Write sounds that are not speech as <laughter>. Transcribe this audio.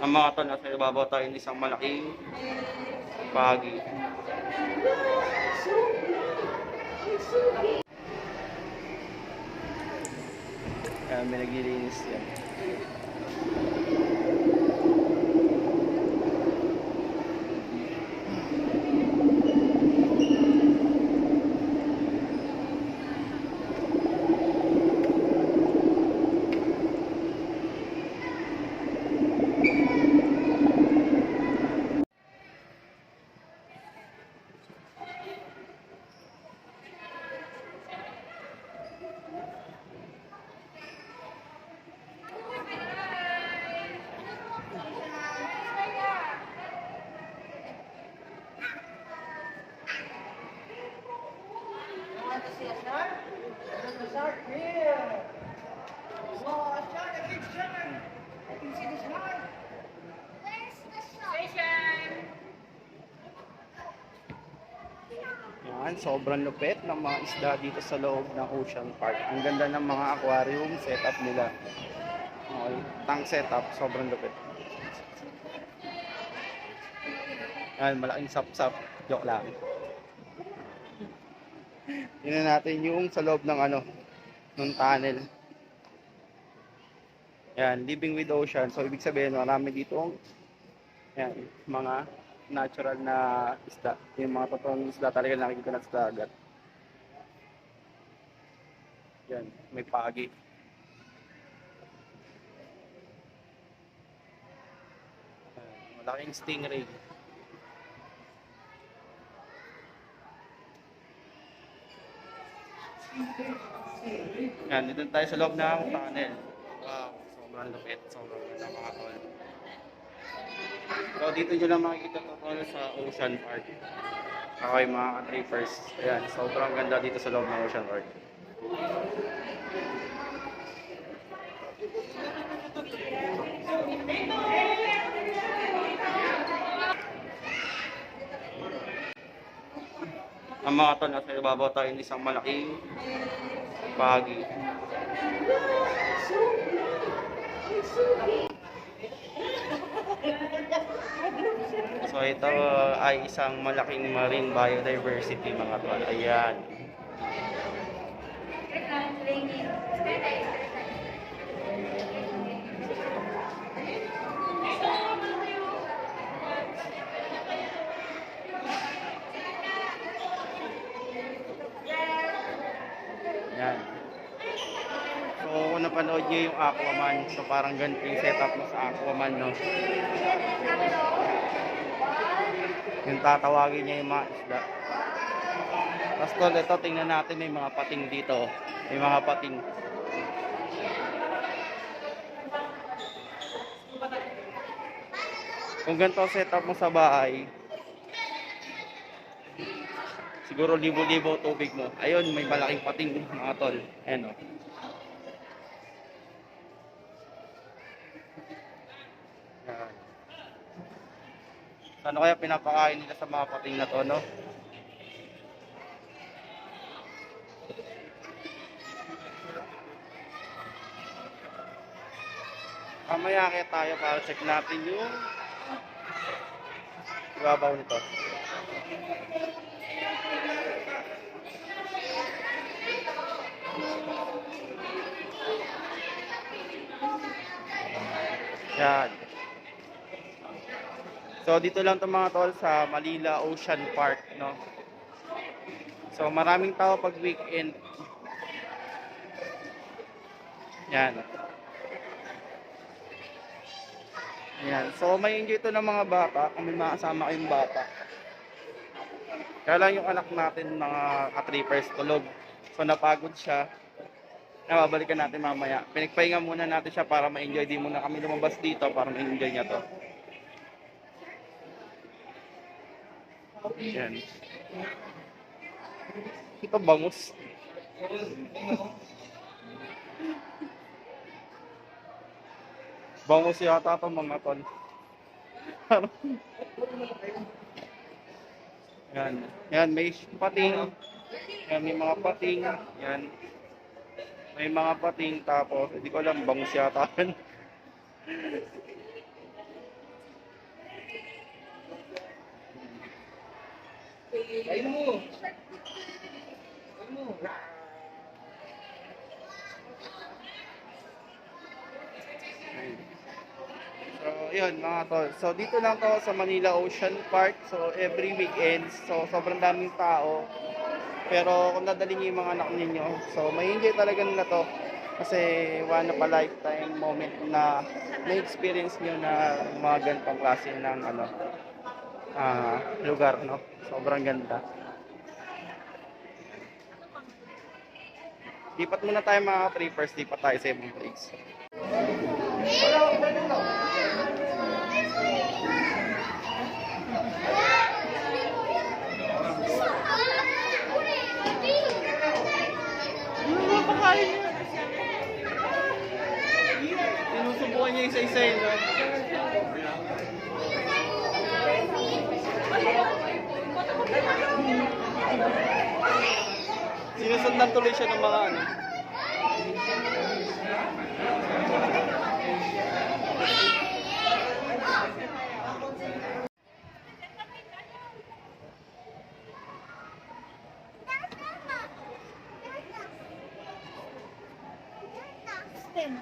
Ang mga tol, nasa ibabaw tayo ng isang malaking pagi. Kaya may naglilinis yan. See a here. Wow, a shark, a big shark. I can see the. Where's the shark? Station. Yan, sobrang lupit ng mga isda dito sa loob ng Ocean Park. Ang ganda ng mga aquarium setup nila. Okay, tank setup, sobrang lupit. Yan, malaking sap-sap. Joke lang. Tingnan natin yung sa loob ng ano, ng tunnel. Yan, living with ocean. So, ibig sabihin, marami dito yan, mga natural na isda. Yung mga totoong isda talaga na nakikita na sa dagat. Yan, may pagi. Malaking stingray. Yan, dito tayo sa loob ng tunnel. Wow, sobrang lupit. Sobrang ganda mga tol. So, dito nyo lang makikita to tol sa Ocean Park. Okay, mga ka-trippers. Ayan, sobrang ganda dito sa loob ng Ocean Park. Ang mga tol, nasa ibabaw tayo ng isang malaking pagi. So ito uh, ay isang malaking marine biodiversity mga tol. Ayan. Yan. So kung napanood nyo yung Aquaman, so parang ganito yung setup mo sa Aquaman, no? Yung tatawagin niya yung mga isda. Tapos tol, ito tingnan natin may mga pating dito. May mga pating. Kung ganito setup mo sa bahay, siguro libo-libo tubig mo. Ayun, may malaking pating mga tol. Ayan o. Ano kaya pinapakain nila sa mga pating na to, no? Mamaya kaya tayo para check natin yung ibabaw nito. Yan. So dito lang to mga tol sa Malila Ocean Park, no. So maraming tao pag weekend. Yan. Yan. So may enjoy ito ng mga bata, kung may mga kasama kayong bata. Kaya lang yung anak natin mga katrippers tulog. So napagod siya. Nababalikan natin mamaya. Pinagpahinga muna natin siya para ma-enjoy. Di muna kami lumabas dito para ma-enjoy niya to. Yan. Ito bangus. bangus yata ito mga tol. Yan. Yan, may pating. Yan, may mga pating. Yan. May mga pating tapos, hindi ko alam, bangus yata. <laughs> Kain mo. Kain mo. So, yun mga tol. So, dito lang to sa Manila Ocean Park. So, every weekend. So, sobrang daming tao. Pero kung dadalhin niyo yung mga anak ninyo, so may enjoy talaga nila to. Kasi one of a lifetime moment na na-experience nyo na mga ganitong klase ng ano, ah, lugar, no? Sobrang ganda. Lipat muna tayo mga trippers, lipat tayo sa ibang place. Sinusubukan niya isa-isa yun. Sinusundan tuloy siya ng mga ano. Stem.